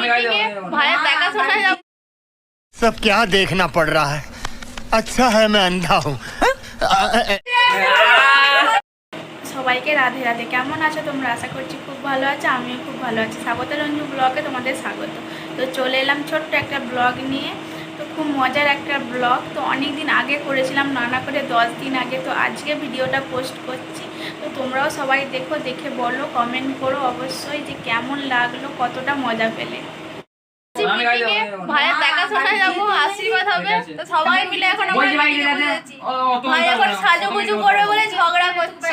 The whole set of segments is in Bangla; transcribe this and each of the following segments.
মিটিংয়ে ভাইয়ের দেখাশোনা যাব सब क्या देखना पड़ रहा है अच्छा है मैं अंधा हूँ সবাইকে রাধে রাধে কেমন আছো তোমরা আশা করছি খুব ভালো আছো আমিও খুব ভালো আছি স্বাগত রঞ্জু ব্লগে তোমাদের স্বাগত তো চলে এলাম ছোট্ট একটা ব্লগ নিয়ে তো খুব মজার একটা ব্লগ তো অনেক দিন আগে করেছিলাম নানা করে দশ দিন আগে তো আজকে ভিডিওটা পোস্ট করছি তো তোমরাও সবাই দেখো দেখে বলো কমেন্ট করো অবশ্যই যে কেমন লাগল কতটা মজা পেলে। ভাইয়ের দেখাশোনা যাব আশীর্বাদ হবে। তো সবাই মিলে এখন আমরা মিটিংয়ে বসেছি। ভাই এখন সাজুগুজু করবে বলে ঝগড়া করছে।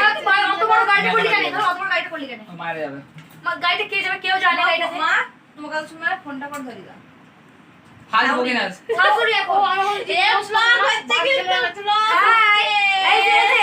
অত বড় গাড়িটা করলি কেন অত বড় গাড়িটা করলি কেন মারা যাবে মা, গাড়িটা কে যাবে কেউ জানে গাড়িটা। মা তোমার কাছে শুনে ফোনটা করে ধরি দাও হাল বকে না শাশুড়ি এখন এ মা হচ্ছে কিন্তু হাই এই যে।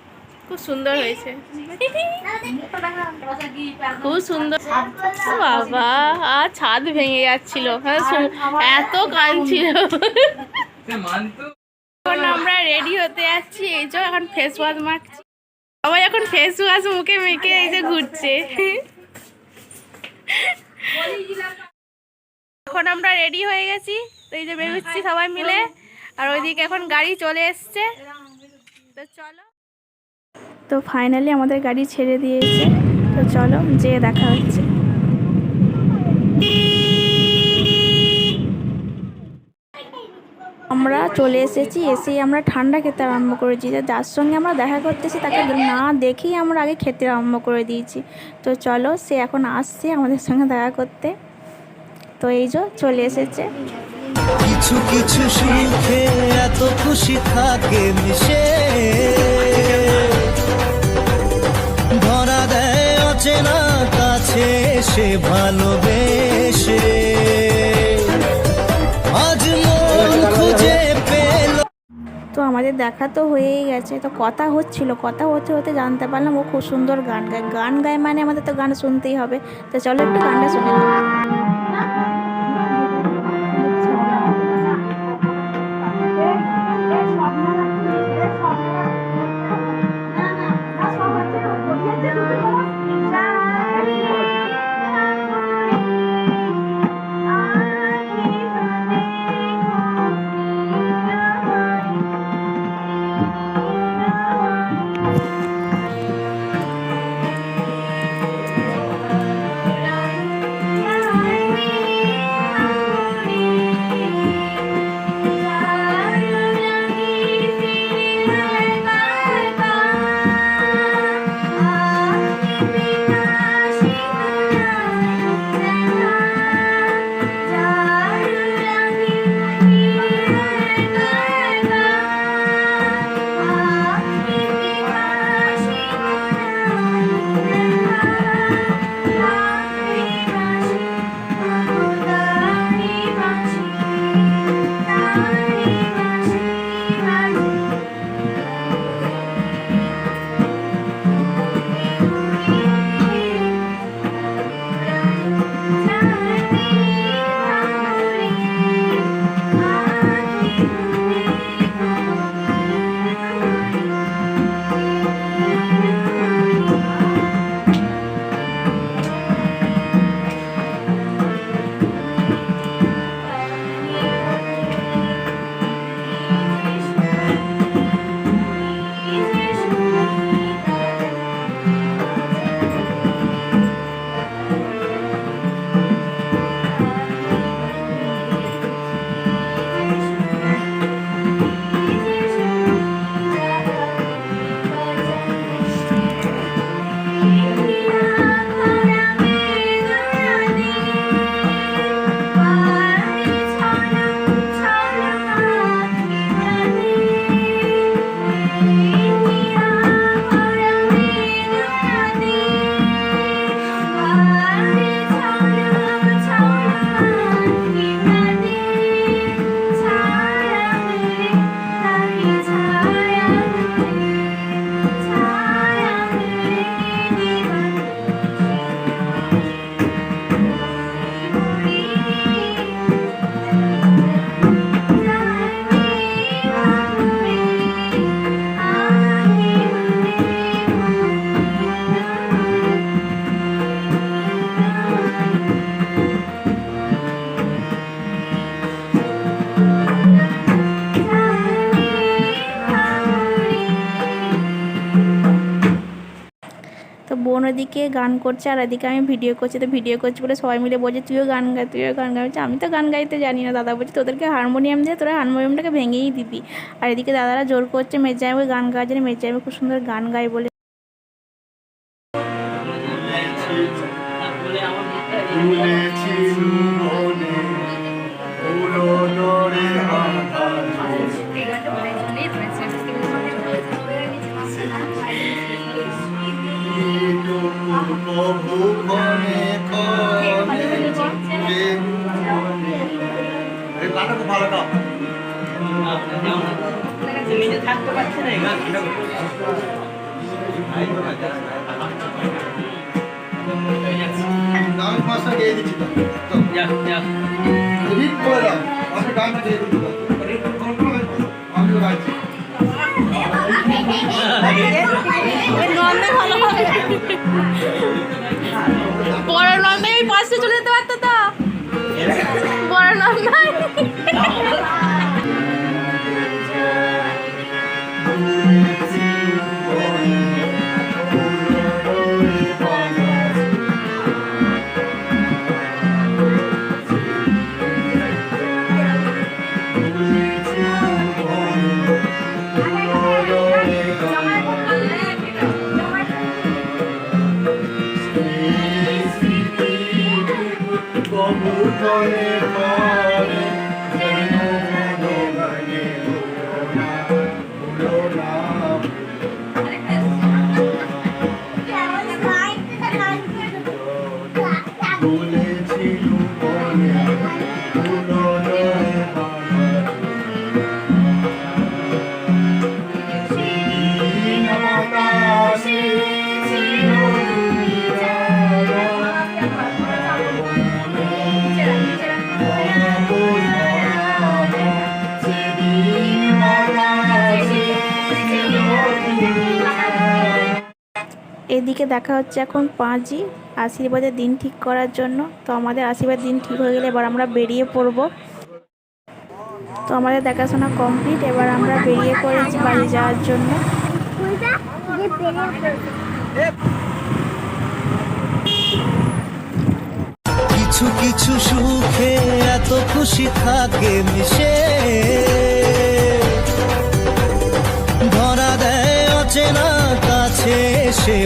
খুব সুন্দর হয়েছে। খুব সুন্দর। বাবা আর ছাদ ভেঙে যাচ্ছিল। হ্যাঁ, এত কাঁদছিল এখন আমরা রেডি হতে যাচ্ছি। এই যে এখন ফেস ওয়াশ মাখছি। সবাই এখন ফেস ওয়াশ মুখে মেখে এই যে ঘুরছে। এখন আমরা রেডি হয়ে গেছি। তো এই যে বেরোচ্ছি সবাই মিলে। আর ওইদিকে এখন গাড়ি চলে এসছে। তো চলো। তো ফাইনালি আমাদের গাড়ি ছেড়ে দিয়েছে। তো চলো, যেয়ে দেখা হচ্ছে। আমরা চলে এসেছি, এসেই আমরা ঠান্ডা খেতে আরম্ভ করেছি। যার সঙ্গে আমরা দেখা করতেছি, তাকে না দেখেই আমরা আগে খেতে আরম্ভ করে দিয়েছি। তো চলো, সে এখন আসছে আমাদের সঙ্গে দেখা করতে। তো এই যে, চলে এসেছে। কিছু কিছু সুখে এত খুশি থাকে মিশে। সে ভালোবেসে আজ মন খুঁজে পেল। তো আমাদের দেখা তো হয়েই গেছে। তো কথা হচ্ছিল, কথা হতে হতে জানতে পারলাম ও খুব সুন্দর গান গায়। গান গায় মানে আমাদের তো গান শুনতেই হবে। তো চলো একটু গানটা শুনে ওদিকে গান করছে, আর এদিকে আমি ভিডিও করছি, তো ভিডিও করছি বলে সবাই মিলে বলছে, তুইও গান গাই তুইও গান গাই আমি তো গান গাইতে জানি না দাদা। বলছে, তোদেরকে হারমোনিয়াম দিয়ে তোরা হারমোনিয়ামটাকে ভেঙেই দিবি। আর এদিকে দাদারা জোর করছে মেজাইমে গান গাওয়ার জন্য মেজাইমে খুব সুন্দর গান গাই বলে। গানটা খুব ভালো গাও আমি পাঁচটা গিয়ে দিচ্ছি তো। তো রিড করে দাও আমি গানটা দিয়ে দিচ্ছি আমি গাইছি বড় নন্দাই ওই পাশে চলে যেতে পারতো তো বড় নন্দাই প্রভু এদিকে দেখা হচ্ছে এখন পাঁচই। আশীর্বাদের দিন ঠিক করার জন্য। তো আমাদের আশীর্বাদ দিন ঠিক হয়ে গেলে এবার আমরা বেরিয়ে পড়ব। তো আমাদের দেখাশোনা কমপ্লিট। এবার আমরা বেরিয়ে পড়েছি বাড়ি যাওয়ার জন্য। কিছু কিছু সুখে এত খুশি থাকে মিশে। ধরা দেয় অচেনা কাছে সে